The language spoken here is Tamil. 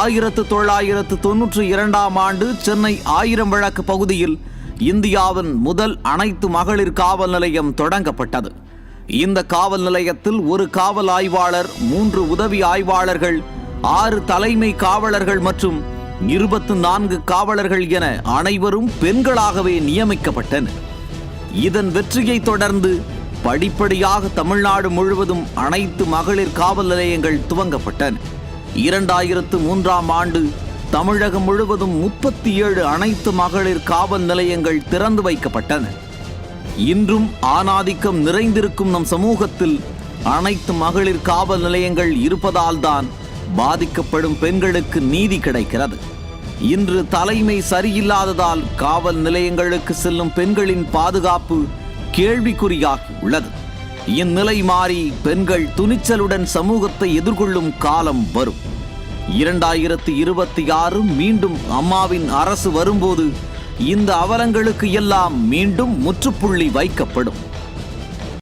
ஆயிரத்து தொள்ளாயிரத்து தொன்னூற்றி இரண்டாம் ஆண்டு சென்னை ஆயிரம் விளக்கு பகுதியில் இந்தியாவின் முதல் அனைத்து மகளிர் காவல் நிலையம் தொடங்கப்பட்டது. இந்த காவல் நிலையத்தில் ஒரு காவல் ஆய்வாளர் மூன்று உதவி ஆய்வாளர்கள் ஆறு தலைமை காவலர்கள் மற்றும் இருபத்து நான்கு காவலர்கள் என அனைவரும் பெண்களாகவே நியமிக்கப்பட்டனர். இதன் வெற்றியை தொடர்ந்து படிப்படியாக தமிழ்நாடு முழுவதும் அனைத்து மகளிர் காவல் நிலையங்கள் துவங்கப்பட்டன. இரண்டாயிரத்து மூன்றாம் ஆண்டு தமிழகம் முழுவதும் முப்பத்தி ஏழு அனைத்து மகளிர் காவல் நிலையங்கள் திறந்து வைக்கப்பட்டன. இன்றும் ஆணாதிக்கம் நிறைந்திருக்கும் நம் சமூகத்தில் அனைத்து மகளிர் காவல் நிலையங்கள் இருப்பதால்தான் பாதிக்கப்படும் பெண்களுக்கு நீதி கிடைக்கிறது. இன்று தலைமை சரியில்லாததால் காவல் நிலையங்களுக்கு செல்லும் பெண்களின் பாதுகாப்பு கேள்விக்குறியாகி உள்ளது. இந்நிலை மாறி பெண்கள் துணிச்சலுடன் சமூகத்தை எதிர்கொள்ளும் காலம் வரும். இரண்டாயிரத்தி இருபத்தி ஆறு மீண்டும் அம்மாவின் அரசு வரும்போது இந்த அவலங்களுக்கு எல்லாம் மீண்டும் முற்றுப்புள்ளி வைக்கப்படும்.